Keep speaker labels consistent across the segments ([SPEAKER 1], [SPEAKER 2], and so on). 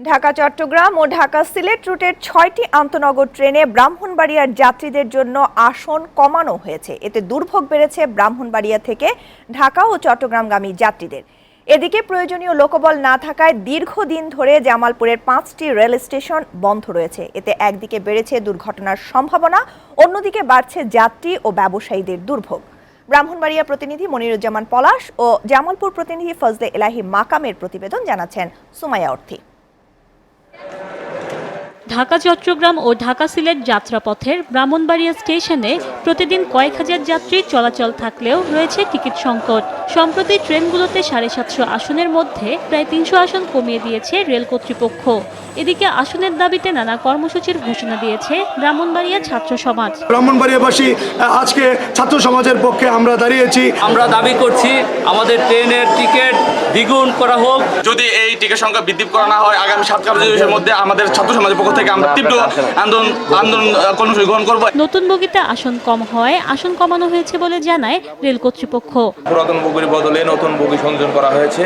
[SPEAKER 1] ঢাকা, চট্টগ্রাম ও ঢাকা সিলেট রুটের ছয়টি আন্তনগর ট্রেনে ব্রাহ্মণবাড়িয়ার যাত্রীদের জন্য আসন কমানো হয়েছে। এতে দুর্ভোগ বেড়েছে ব্রাহ্মণবাড়িয়া থেকে ঢাকা ও চট্টগ্রামগামী যাত্রীদের। এদিকে প্রয়োজনীয় লোকবল না থাকায় দীর্ঘদিন ধরে জামালপুরের পাঁচটি রেল স্টেশন বন্ধ রয়েছে। এতে একদিকে বেড়েছে দুর্ঘটনার সম্ভাবনা, অন্যদিকে বাড়ছে যাত্রী ও ব্যবসায়ীদের দুর্ভোগ। ব্রাহ্মণবাড়িয়া প্রতিনিধি মনিরুজ্জামান পলাশ ও জামালপুর প্রতিনিধি ফজলে এলাহি মাকামের প্রতিবেদন জানাচ্ছেন সুমাইয়া অর্থী।
[SPEAKER 2] ঢাকা চট্টগ্রাম ও ঢাকা সিলেট যাত্রাপথের ব্রাহ্মণবাড়িয়া স্টেশনে প্রতিদিন কয়েক হাজার যাত্রী চলাচল থাকলেও রয়েছে টিকিট সংকট। সম্প্রতি ট্রেনগুলোতে সাড়ে সাতশো আসনের মধ্যে প্রায় তিনশো আসন কমিয়ে দিয়েছে রেল কর্তৃপক্ষ। এদিকে আসনের দাবিতে নানা কর্মসূচির ঘোষণা দিয়েছে ব্রাহ্মণবাড়িয়া ছাত্র সমাজ।
[SPEAKER 3] ব্রাহ্মণবাড়িয়াবাসী আজকে ছাত্র সমাজের পক্ষে আমরা দাঁড়িয়েছি।
[SPEAKER 4] আমরা দাবি করছি আমাদের ট্রেনের টিকিট দ্বিগুণ করা হোক।
[SPEAKER 5] যদি এই টিকিট সংখ্যা বৃদ্ধি করা না হয় আগামী সাত কার্যদিবসের মধ্যে আমাদের ছাত্র সমাজের পক্ষ থেকে আমরা তীব্র আন্দোলন আন্দোলন কর্মসূচি গ্রহণ করব।
[SPEAKER 2] নতুন বগিতে আসন কম হয় আসন কমানো হয়েছে বলে জানায় রেল কর্তৃপক্ষ।
[SPEAKER 6] পুরাতন বগির বদলে নতুন বগি সংযোজন করা হয়েছে।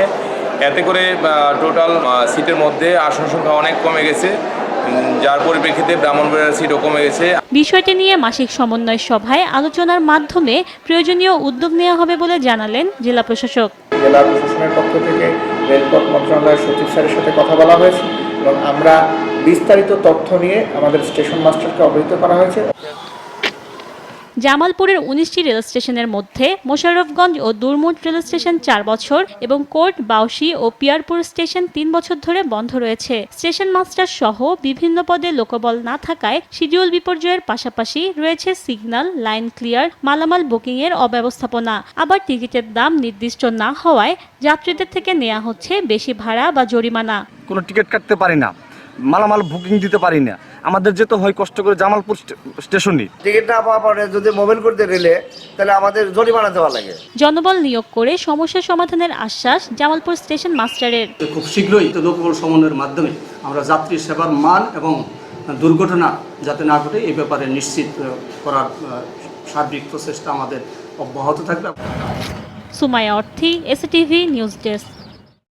[SPEAKER 6] এতে করে টোটাল সিটের মধ্যে আসন সংখ্যা অনেক কমে গেছে। যার পরিপ্রেক্ষিতে ব্রাহ্মণবাড়িয়ার সিটও কমে গেছে।
[SPEAKER 2] বিষয়টি নিয়ে মাসিক সমন্বয় সভায় আলোচনার মাধ্যমে প্রয়োজনীয় উদ্যোগ নেওয়া হবে বলে জানালেন জেলা প্রশাসক।
[SPEAKER 7] জেলা প্রশাসনের পক্ষ থেকে রেলপথ মন্ত্রণালয়ের সচিব স্যারের সাথে কথা বলা হয়েছে এবং আমরা বিস্তারিত তথ্য নিয়ে আমাদের স্টেশন মাস্টারকে অবহিত করা হয়েছে।
[SPEAKER 2] জামালপুরের উনিশটি রেল স্টেশনের মধ্যে মোশাররফগঞ্জ ও দুরমুট রেল স্টেশন চার বছর এবং কোর্ট, বাউসি ও পিয়ারপুর স্টেশন তিন বছর ধরে বন্ধ রয়েছে। স্টেশন মাস্টার সহ বিভিন্ন পদে লোকবল না থাকায় শিডিউল বিপর্যয়ের পাশাপাশি রয়েছে সিগন্যাল, লাইন ক্লিয়ার, মালামাল বুকিংয়ের অব্যবস্থাপনা। আবার টিকিটের দাম নির্দিষ্ট না হওয়ায় যাত্রীদের থেকে নেওয়া হচ্ছে বেশি ভাড়া বা জরিমানা।
[SPEAKER 8] কোনো টিকিট কাটতে পারি না। মালামাল বুকিং দিতে পারি না। আমাদের যেতে হয় কষ্ট করে জামালপুর স্টে- স্টেশনে
[SPEAKER 9] টিকিট না পাওয়া পরে যদি মোবাইল করতে রেলে তাহলে আমাদের জরিমানা দেওয়া লাগে।
[SPEAKER 2] জনবল নিয়োগ করে সমস্যা সমাধানের আশ্বাস জামালপুর স্টেশন মাস্টারের।
[SPEAKER 10] খুব শীঘ্রই লোকবল সমন্বয়ের মাধ্যমে আমরা যাত্রী সেবার মান এবং দুর্ঘটনা যাতে না ঘটে এই ব্যাপারে নিশ্চিত করার সার্বিক প্রচেষ্টা আমাদের অব্যাহত থাকবে।
[SPEAKER 2] Sumaya Orthi STV news desk.